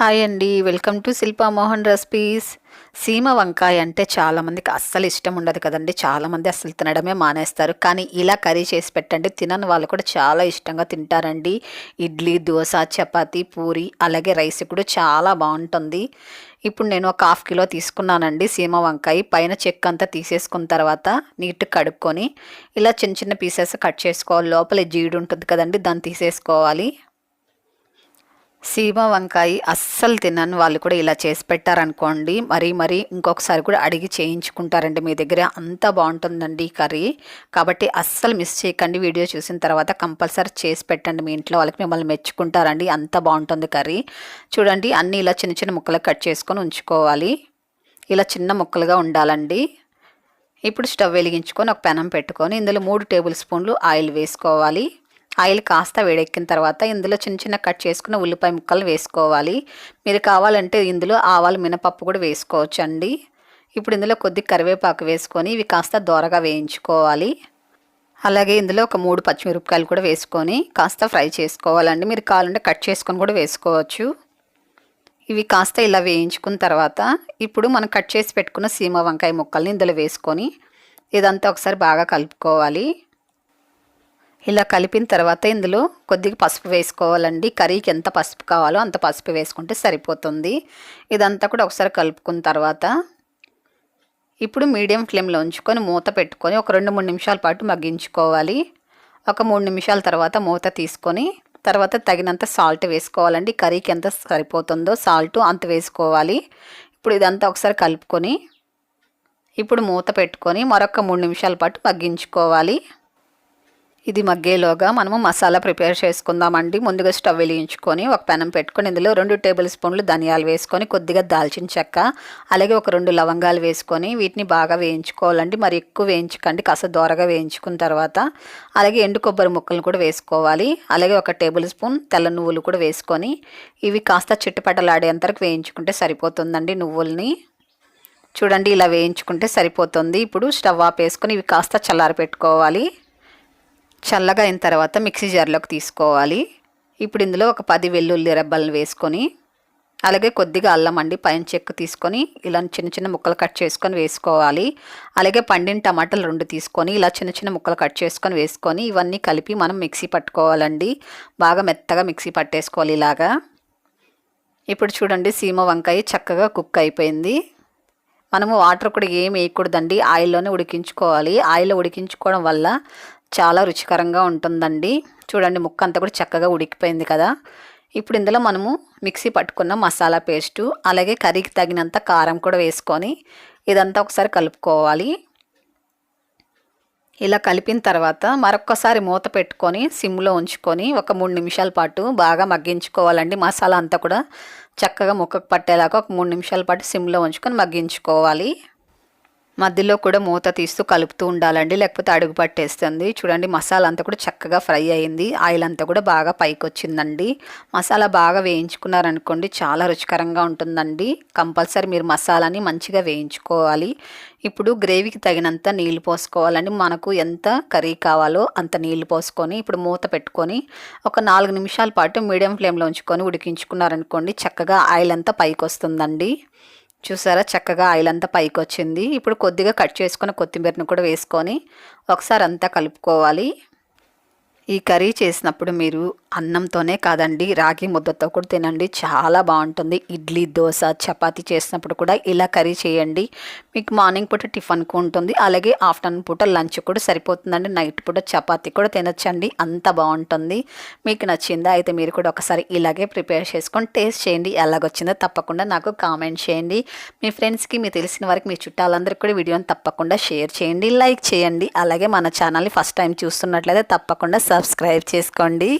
Hi అండి. Welcome to Shilpa Mohan recipes. సీమ వంకాయ అంటే చాలామందికి అస్సలు ఇష్టం ఉండదు కదండి. చాలామంది అస్సలు తినడమే మానేస్తారు. కానీ ఇలా కర్రీ చేసి పెట్టండి తినని వాళ్ళు కూడా చాలా ఇష్టంగా తింటారండి. ఇడ్లీ దోశ చపాతీ పూరి అలాగే రైస్ కూడా చాలా బాగుంటుంది. ఇప్పుడు నేను ఒక హాఫ్ కిలో తీసుకున్నానండి సీమ వంకాయ. పైన చెక్ అంతా తీసేసుకున్న తర్వాత నీట్ కడుక్కొని ఇలా చిన్న చిన్న పీసెస్ కట్ చేసుకోవాలి. లోపల జీడి ఉంటుంది కదండి దాన్ని తీసేసుకోవాలి. సీమ వంకాయ అస్సలు తినని. వాళ్ళు కూడా ఇలా చేసి పెట్టారనుకోండి. మరీ మరీ ఇంకొకసారి కూడా అడిగి చేయించుకుంటారండి మీ దగ్గర. అంత బాగుంటుందండి ఈ కర్రీ. కాబట్టి అస్సలు మిస్ చేయకండి. వీడియో చూసిన తర్వాత కంపల్సరీ చేసి పెట్టండి మీ ఇంట్లో వాళ్ళకి. మిమ్మల్ని మెచ్చుకుంటారండి. అంత బాగుంటుంది కర్రీ. చూడండి అన్నీ ఇలా చిన్న చిన్న ముక్కలు కట్ చేసుకొని ఉంచుకోవాలి. ఇలా చిన్న ముక్కలుగా ఉండాలండి. ఇప్పుడు స్టవ్ వెలిగించుకొని ఒక పెనం పెట్టుకొని ఇందులో మూడు టేబుల్ స్పూన్లు ఆయిల్ వేసుకోవాలి. ఆయిల్ కాస్త వేడెక్కిన తర్వాత ఇందులో చిన్న చిన్న కట్ చేసుకున్న ఉల్లిపాయ ముక్కలు వేసుకోవాలి. మీరు కావాలంటే ఇందులో ఆవాలు మినపప్పు కూడా వేసుకోవచ్చు అండి ఇప్పుడు ఇందులో కొద్ది కరివేపాకు వేసుకొని ఇవి కాస్త దోరగా వేయించుకోవాలి. అలాగే ఇందులో ఒక మూడు పచ్చిమిరపకాయలు కూడా వేసుకొని కాస్త ఫ్రై చేసుకోవాలండి. మీరు కావాలంటే కట్ చేసుకొని కూడా వేసుకోవచ్చు. ఇవి కాస్త ఇలా వేయించుకున్న తర్వాత ఇప్పుడు మనం కట్ చేసి పెట్టుకున్న సీమ వంకాయ ముక్కల్ని ఇందులో వేసుకొని ఇదంతా ఒకసారి బాగా కలుపుకోవాలి. ఇలా కలిపిన తర్వాత ఇందులో కొద్దిగా పసుపు వేసుకోవాలండి. కర్రీకి ఎంత పసుపు కావాలో అంత పసుపు వేసుకుంటే సరిపోతుంది. ఇదంతా కూడా ఒకసారి కలుపుకున్న తర్వాత ఇప్పుడు మీడియం ఫ్లేమ్లో ఉంచుకొని మూత పెట్టుకొని ఒక రెండు మూడు నిమిషాల పాటు మగ్గించుకోవాలి. ఒక మూడు నిమిషాల తర్వాత మూత తీసుకొని తర్వాత తగినంత సాల్ట్ వేసుకోవాలండి. కర్రీకి ఎంత సరిపోతుందో సాల్ట్ అంత వేసుకోవాలి. ఇప్పుడు ఇదంతా ఒకసారి కలుపుకొని ఇప్పుడు మూత పెట్టుకొని మరొక మూడు నిమిషాల పాటు మగ్గించుకోవాలి. ఇది మగ్గేలోగా మనము మసాలా ప్రిపేర్ చేసుకుందామండి. ముందుగా స్టవ్ వెలిగించుకొని ఒక పెనం పెట్టుకొని ఇందులో రెండు టేబుల్ స్పూన్లు ధనియాలు వేసుకొని కొద్దిగా దాల్చిన చెక్క అలాగే ఒక రెండు లవంగాలు వేసుకొని వీటిని బాగా వేయించుకోవాలండి. మరి ఎక్కువ వేయించకండి కాస్త దోరగా వేయించుకున్న తర్వాత. అలాగే ఎండు కొబ్బరి ముక్కలు కూడా వేసుకోవాలి. అలాగే ఒక టేబుల్ స్పూన్ తెల్ల నువ్వులు కూడా వేసుకొని ఇవి కాస్త చిట్టుపట్టలాడేంతరకు వేయించుకుంటే సరిపోతుందండి నువ్వుల్ని. చూడండి ఇలా వేయించుకుంటే సరిపోతుంది. ఇప్పుడు స్టవ్ ఆపేసుకొని ఇవి కాస్త చల్లారి పెట్టుకోవాలి చల్లగా అయిన తర్వాత మిక్సీ జార్లోకి తీసుకోవాలి. ఇప్పుడు ఇందులో ఒక పది వెల్లుల్లి రెబ్బలను వేసుకొని అలాగే కొద్దిగా అల్లం అండి పైన చెక్కు తీసుకొని ఇలా చిన్న చిన్న ముక్కలు కట్ చేసుకొని వేసుకోవాలి. అలాగే పండిన టమాటాలు రెండు తీసుకొని ఇలా చిన్న చిన్న ముక్కలు కట్ చేసుకొని వేసుకొని ఇవన్నీ కలిపి మనం మిక్సీ పట్టుకోవాలండి. బాగా మెత్తగా మిక్సీ పట్టేసుకోవాలి ఇలాగా. ఇప్పుడు చూడండి సీమ వంకాయ చక్కగా కుక్ అయిపోయింది. మనము వాటర్ కూడా ఏం వేయకూడదండి ఆయిల్లోనే ఉడికించుకోవాలి. ఆయిల్లో ఉడికించుకోవడం వల్ల చాలా రుచికరంగా ఉంటుందండి. చూడండి ముక్క అంతా కూడా చక్కగా ఉడికిపోయింది కదా. ఇప్పుడు ఇందులో మనము మిక్సీ పట్టుకున్న మసాలా పేస్టు అలాగే కర్రీకి తగినంత కారం కూడా వేసుకొని ఇదంతా ఒకసారి కలుపుకోవాలి. ఇలా కలిపిన తర్వాత మరొక్కసారి మూత పెట్టుకొని సిమ్లో ఉంచుకొని ఒక మూడు నిమిషాల పాటు బాగా మగ్గించుకోవాలండి. మసాలా అంతా కూడా చక్కగా ముక్కకు పట్టేలాగా ఒక మూడు నిమిషాల పాటు సిమ్లో ఉంచుకొని మగ్గించుకోవాలి. మధ్యలో కూడా మూత తీస్తూ కలుపుతూ ఉండాలండి లేకపోతే అడుగు పట్టేస్తుంది. చూడండి మసాలా అంతా కూడా చక్కగా ఫ్రై అయింది. ఆయిల్ అంతా కూడా బాగా పైకి వచ్చిందండి మసాలా బాగా వేయించుకున్నారనుకోండి చాలా రుచికరంగా ఉంటుందండి. కంపల్సరీ మీరు మసాలాని మంచిగా వేయించుకోవాలి. ఇప్పుడు గ్రేవీకి తగినంత నీళ్ళు పోసుకోవాలండి. మనకు ఎంత కర్రీ కావాలో అంత నీళ్ళు పోసుకొని ఇప్పుడు మూత పెట్టుకొని ఒక నాలుగు నిమిషాల పాటు మీడియం ఫ్లేమ్లో ఉంచుకొని ఉడికించుకున్నారనుకోండి చక్కగా ఆయిల్ అంతా పైకి వస్తుందండి చూసారా? చక్కగా ఆయిల్ అంతా పైకి వచ్చింది ఇప్పుడు కొద్దిగా కట్ చేసుకున్న కొత్తిమీరను కూడా వేసుకొని ఒకసారి అంతా కలుపుకోవాలి. ఈ కర్రీ చేసినప్పుడు మీరు అన్నంతోనే కాదండి రాగి ముద్దతో కూడా తినండి. చాలా బాగుంటుంది. ఇడ్లీ దోశ చపాతీ చేసినప్పుడు కూడా ఇలా కర్రీ చేయండి. మీకు మార్నింగ్ పూట టిఫిన్కు ఉంటుంది. అలాగే ఆఫ్టర్నూన్ పూట లంచ్ కూడా సరిపోతుందండి. నైట్ పూట చపాతీ కూడా తినచ్చండి. అంత బాగుంటుంది. మీకు నచ్చిందా అయితే మీరు కూడా ఒకసారి ఇలాగే ప్రిపేర్ చేసుకొని టేస్ట్ చేయండి. ఎలాగొచ్చిందో తప్పకుండా నాకు కామెంట్ చేయండి. మీ ఫ్రెండ్స్కి మీ తెలిసిన వారికి మీ చుట్టాలందరికీ కూడా వీడియోని తప్పకుండా షేర్ చేయండి. లైక్ చేయండి. అలాగే మన ఛానల్ని ఫస్ట్ టైం చూస్తున్నట్లయితే తప్పకుండా సబ్స్క్రైబ్ చేసుకోండి.